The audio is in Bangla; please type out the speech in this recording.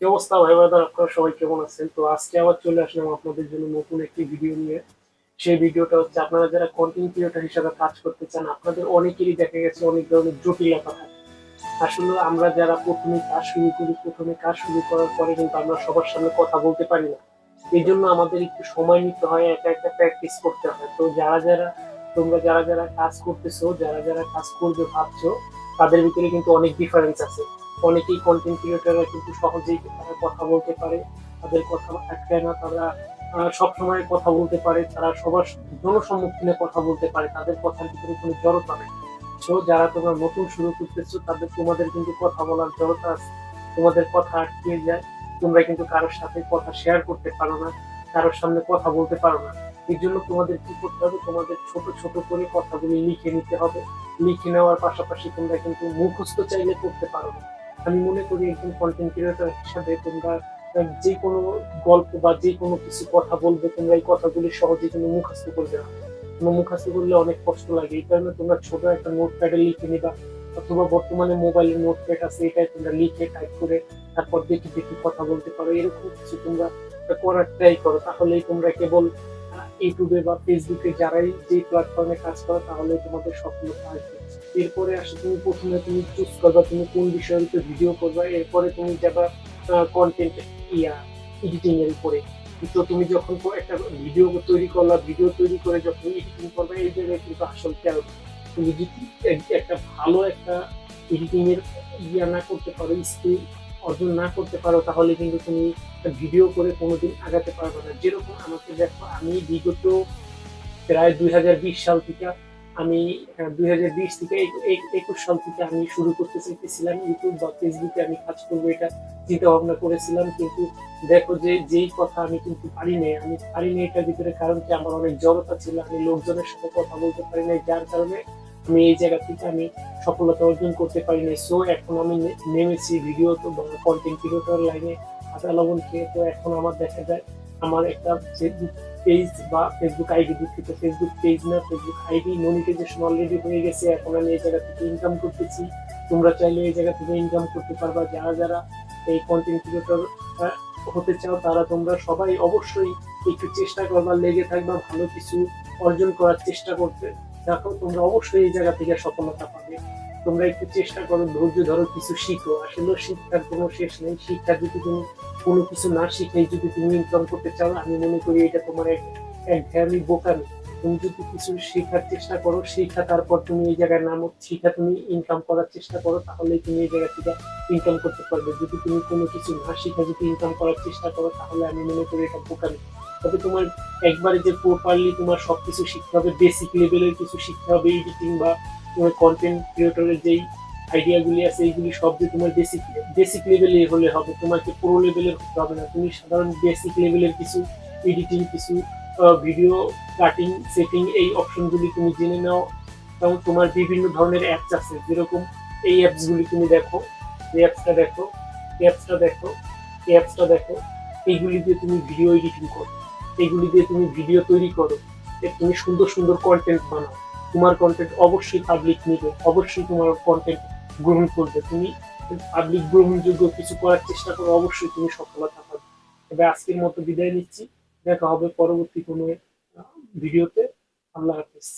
কি অবস্থা? ভাই বাদার আপনারা সবাই কেমন আছেন? তো আজকে আবার চলে আসলাম আপনাদের জন্য নতুন একটি ভিডিও নিয়ে। সেই ভিডিওটা হচ্ছে আপনারা যারা কন্টেন্ট ক্রিয়েটর হিসেবে কাজ করতে চান, আপনাদের অনেকেরই দেখা গেছে অনেক ধরনের জটিলতা থাকে। আসলে আমরা যারা প্রথমে কাজ শুরু করি, প্রথমে কাজ শুরু করার পরে কিন্তু আমরা সবার সামনে কথা বলতে পারি না। এই জন্য আমাদের একটু সময় নিতে হয় একটা একটা প্র্যাকটিস করতে হয়। তো যারা যারা, তোমরা যারা যারা কাজ করতেছো, যারা যারা কাজ করবে ভাবছ, তাদের ভিতরে কিন্তু অনেক ডিফারেন্স আছে। অনেকেই কন্টেন্ট ক্রিয়েটররা কিন্তু সহজেই তারা কথা বলতে পারে, তাদের কথা আটকায় না, তারা সবসময় কথা বলতে পারে, তারা সবার জনসম্মুখীনে কথা বলতে পারে, তাদের কথার ভিতরে কোনো জড়তা নেই। তো যারা তোমরা নতুন শুরু করতেছো, তাদের, তোমাদের কিন্তু কথা বলার জড়তা আছে। তোমাদের কথা আটকে যায়, তোমরা কিন্তু কারোর সাথে কথা শেয়ার করতে পারো না, কারোর সামনে কথা বলতে পারো না। এর জন্য তোমাদের কি করতে হবে? তোমাদের ছোট ছোট করে কথাগুলি লিখে নিতে হবে। লিখে নেওয়ার পাশাপাশি তোমরা কিন্তু মুখস্থ চাইলে করতে পারো না। আমি মনে করি একজন কন্টেন্ট ক্রিয়েটর হিসাবে তোমরা যে কোনো গল্প বা যে কোনো কিছু কথা বলবে, তোমরা এই কথাগুলি সহজে তুমি মুখস্থ করবে না। তোমরা মুখস্থ করলে অনেক কষ্ট লাগে। এই কারণে তোমরা ছোট একটা নোট প্যাডে লিখে নিবা, অথবা বর্তমানে মোবাইলের নোট প্যাড আছে এটাই তোমরা লিখে টাইপ করে তারপর দেখি দেখি কথা বলতে পারো। এরকম কিছু তোমরা করার ট্রাই করো। তাহলেই তোমরা কেবল ইউটিউবে বা ফেসবুকে যারাই যে প্ল্যাটফর্মে কাজ করো তাহলে তোমাদের সফলতা আসবে। এরপরে আসে তুমি প্রথমে তুমি চুজ করবা, তুমি কোন বিষয়ের ভিডিও করবা, এরপরে তুমি যাবা কন্টেন্ট ইয়া এডিটিং এর উপরে। তো তুমি যখন একটা ভিডিও তৈরি করলা ভিডিও তৈরি করে যখন এডিটিং করবে, এই জায়গায় কিন্তু আসল কেন তুমি যদি একটা ভালো একটা এডিটিং এর ইয়া না করতে পারো স্কিল অর্জন না করতে পারো, তাহলে কিন্তু তুমি ভিডিও করে কোনোদিন আগাতে পারবে না। যেরকম আমাকে দেখো, আমি বিগত প্রায় দুই হাজার বিশ সাল থেকে আমি দুই হাজার বিশ থেকে একুশ সাল থেকে আমি শুরু করতে চাইতেছিলাম ইউটিউব বা ফেসবুকে আমি কাজ করব, এটা চিন্তা ভাবনা করেছিলাম। কিন্তু দেখো যে, যেই কথা আমি কিন্তু পারি নাই, আমি পারি নাই এটার ভিতরে কারণ কি আমার অনেক জড়তা ছিল, আমি লোকজনের সাথে কথা বলতে পারি নাই, যার কারণে আমি এই জায়গা থেকে আমি সফলতা অর্জন করতে পারি নাই। সো এখন আমি নেমেছি ভিডিও তো কন্টেন্ট ক্রিয়েটর লাইনে আদা, লবণ খেয়ে তো এখন আমার দেখা যায় আমার একটা ফেসবুক পেজ বা ফেসবুক আইডি দুঃখিত ফেসবুক পেজ না ফেসবুক আইডি মনিটাইজেশন অলরেডি হয়ে গেছে। এখন আমি এই জায়গা থেকে ইনকাম করতেছি। তোমরা চাইলে এই জায়গা থেকে ইনকাম করতে পারবা। যারা যারা এই কন্টেন্ট ক্রিয়েটর হতে চাও, তারা তোমরা সবাই অবশ্যই একটু চেষ্টা করবা, লেগে থাকবা, ভালো কিছু অর্জন করার চেষ্টা করতে। দেখো, তোমরা অবশ্যই এই জায়গা থেকে সফলতা পাবে। তোমরা একটু চেষ্টা করো, ধৈর্য ধরো, কিছু শিখো। আসলে শিক্ষার কোনো শেষ নেই। শিক্ষা যদি তুমি কোনো কিছু না শিখে যদি তুমি ইনকাম করতে চাও, আমি মনে করি এটা তোমার এক একঘেয়ামি বোকামি। তুমি যদি কিছু শেখার চেষ্টা করো শিক্ষা তারপর তুমি এই জায়গায় নামো শিক্ষা তুমি ইনকাম করার চেষ্টা করো তাহলে তুমি এই জায়গা থেকে ইনকাম করতে পারবে। যদি তুমি কোনো কিছু না শিখা যদি ইনকাম করার চেষ্টা করো, তাহলে আমি মনে করি এটা বোকামি। তবে তোমার একবারে যে প্রপারলি তোমার সবকিছু শিখতে হবে বেসিক লেভেলের কিছু শিখতে হবে এডিটিং বা তোমার কন্টেন্ট ক্রিয়েটরের যেই আইডিয়াগুলি আছে, এইগুলি সব যে তোমার বেসিক বেসিক লেভেলে হলে হবে। তোমাকে পুরো লেভেলের হতে হবে না। তুমি সাধারণ বেসিক লেভেলের কিছু এডিটিং কিছু ভিডিও কাটিং সেটিং এই অপশনগুলি তুমি জেনে নাও। এবং তোমার বিভিন্ন ধরনের অ্যাপস আছে। যেরকম এই অ্যাপসগুলি তুমি দেখো, এই অ্যাপসটা দেখো অ্যাপসটা দেখো, এই অ্যাপসটা দেখো, এইগুলি দিয়ে তুমি ভিডিও এডিটিং করো। এইগুলি দিয়ে তুমি ভিডিও তৈরি করো। তুমি সুন্দর সুন্দর কন্টেন্ট বানাও। তোমার কন্টেন্ট অবশ্যই পাবলিক নিবে, অবশ্যই তোমার কন্টেন্ট গ্রহণ করবে। তুমি পাবলিক গ্রহণযোগ্য কিছু করার চেষ্টা করো, অবশ্যই তুমি সফলতা পাবে। তবে আজকের মতো বিদায় নিচ্ছি। দেখা হবে পরবর্তী কোনো ভিডিওতে আল্লাহ হাফিজ।